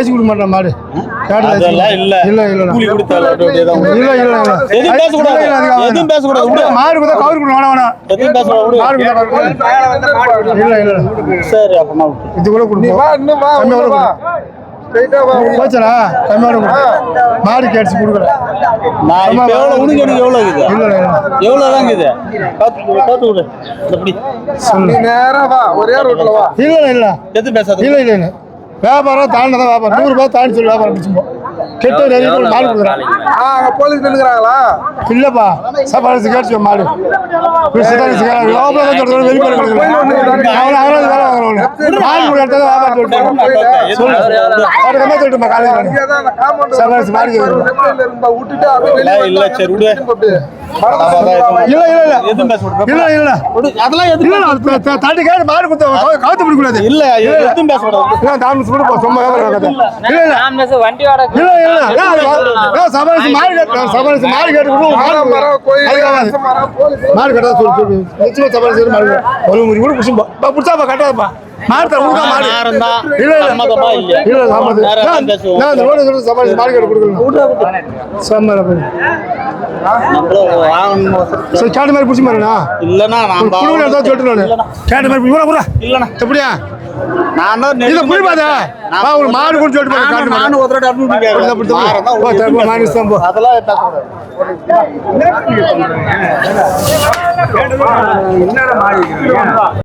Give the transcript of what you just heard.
பேசி கொடுக்க மாட்டேன் மாடு. காடு பேசி இல்ல. இல்ல இல்ல. இல்ல. இல்ல எதுவும் பேசக்கூடாது. விடு. மாடு கொடுத்தா கவுரு கொடுக்க வேணாம் வேணாம். எதுவும். இல்ல இல்ல. சரி அப்பனா விட்டு. இது கூட கொடுப்போம். கூட கூட கொடுப்போம். மாடு கேடிச்சு கொடுக்கல நான் இப்ப எவ்வளவு உனக்கு எனக்கு எவ்வளவு இருக்குது இல்ல இல்ல எவ்வளவு தான் இருக்குது பார்த்து விடு, பார்த்து விடு. இந்த பிடி. சொல்லு. நேரா வா. ஒரே ரோட்ல வா. இல்ல எது பேசாத. இல்ல. வியாபாரம் தாண்டினதான் வியாபாரம். நூறு ரூபாய் தாண்டி சொல்லி வியாபாரம் முடிச்சுப்போம் கெட்ட நிறைய மாடு அங்க போலீஸ் நின்னுக்குறாங்களா? இல்லப்பா சாப்பாடு கேட்டு மாடு. வெளிப்பாடு கூட இடத்துல வியாபாரம் சொல்லிட்டு சொல்லு. அவரு கம்மியா சொல்லிட்டுமா காலையில் இங்கதான் அந்த காம்பவுண்ட் சரி, மாடு கேக்குது. லெஃப்ட்ல இருந்தா. விட்டுட்டு அப்படியே வெளிய இல்ல, சரி, விடு. இல்ல இல்ல இல்ல இல்ல. இல்ல விடு. அதெல்லாம் எதுவும் இல்ல தட்டி கேட்டு மாடு கொடுத்த கவுத்து பிடிக்கூடாது இல்ல எதுவும் பேசக்கூடாது இல்ல தாமஸ் கூட போ சும்மா நடக்காது. இல்ல இல்ல வண்டி வாடகை இல்ல இல்ல கேட்டு கேட்டு கூட கோயில், கட்டா சொல்லு சொல்லு. நிச்சயமா மாடு ஒரு முடி. கூட புடிச்சுப்பா பா புடிச்சாப்பா கட்டாதப்பா மாடு தர உனக்கு மாடு இல்ல இல்ல. சம்மதமா இல்லையா இல்ல சம்மதம் நான் நான் அந்த ரோடு மாடு கொடுக்கணும். சம்மதம். சரி கேட்ட மாதிரி புடிச்சு மாறுண்ணா இல்லைண்ணா நான் குடுக்கணும் தான் சொல்லிட்டு நானு. கேட்ட மாதிரி புடி எப்படியா நான் இதை நெருக்கமா புரியாத நான் ஒரு மாடு கூட சொல்லிட்டு மாடு. நானும் ஒரு தடவை அப்படின்னு கேட்கறேன். அப்படி தான் மாறதான் போ, ஒரு